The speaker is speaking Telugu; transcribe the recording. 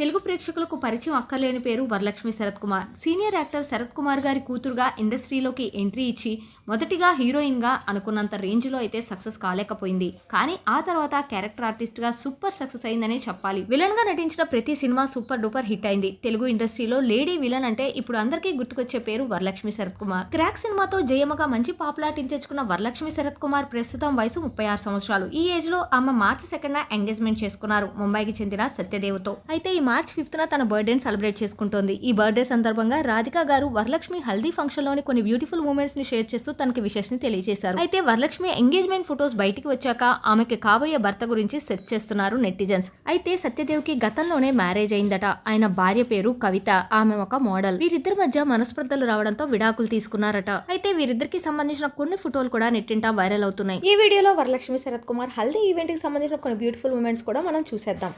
తెలుగు ప్రేక్షకులకు పరిచయం అక్కర్లేని పేరు వరలక్ష్మి శరత్ కుమార్. సీనియర్ యాక్టర్ శరత్ కుమార్ గారి కూతురుగా ఇండస్ట్రీలోకి ఎంట్రీ ఇచ్చి మొదటిగా హీరోయిన్గా అనుకున్నంత రేంజ్లో అయితే సక్సెస్ కాలేకపోయింది. కానీ ఆ తర్వాత క్యారెక్టర్ ఆర్టిస్ట్గా సూపర్ సక్సెస్ అయిందనే చెప్పాలి. విలన్గా నటించిన ప్రతి సినిమా సూపర్ డూపర్ హిట్ అయింది. తెలుగు ఇండస్ట్రీలో లేడీ విలన్ అంటే ఇప్పుడు అందరికీ గుర్తుకొచ్చే పేరు వరలక్ష్మి శరత్ కుమార్. క్రాక్ సినిమాతో జయమ్మగా మంచి పాపులారిటీ తెచ్చుకున్న వరలక్ష్మి శరత్ కుమార్ ప్రస్తుతం వయసు ముప్పై ఆరు సంవత్సరాలు. ఈ ఏజ్లో ఆమె మార్చి సెకండ్ ఎంగేజ్మెంట్ చేసుకున్నారు. ముంబైకి చెందిన సత్యదేవ్తో. అయితే ఈ మార్చ్ ఫిఫ్త్న తన బర్త్డేని సెలబ్రేట్ చేసుకుంటోంది. ఈ బర్త్డే సందర్భంగా రాధిక గారు వరలక్ష్మి హల్దీ ఫంక్షన్లోని కొన్ని బ్యూటిఫుల్ మూమెంట్స్ని షేర్ చేస్తూ తనకి విషెస్ తెలియజేశారు. అయితే వరలక్ష్మి ఎంగేజ్మెంట్ ఫొటోస్ బయటికి వచ్చాక ఆమెకి కాబోయే భర్త గురించి సెర్చ్ చేస్తున్నారు నెటిజన్స్. అయితే సత్యదేవ్కి గతంలోనే మ్యారేజ్ అయిందట. ఆయన భార్య పేరు కవిత. ఆమె ఒక మోడల్. వీరిద్దరి మధ్య మనస్పర్ధలు రావడంతో విడాకులు తీసుకున్నారట. అయితే వీరిద్దరికి సంబంధించిన కొన్ని ఫోటోలు కూడా నెట్టింటా వైరల్ అవుతున్నాయి. ఈ వీడియోలో వరలక్ష్మి శరత్ కుమార్ హల్దీ ఈవెంట్కి సంబంధించిన కొన్ని బ్యూటిఫుల్ మూమెంట్స్ కూడా మనం చూసేద్దాం.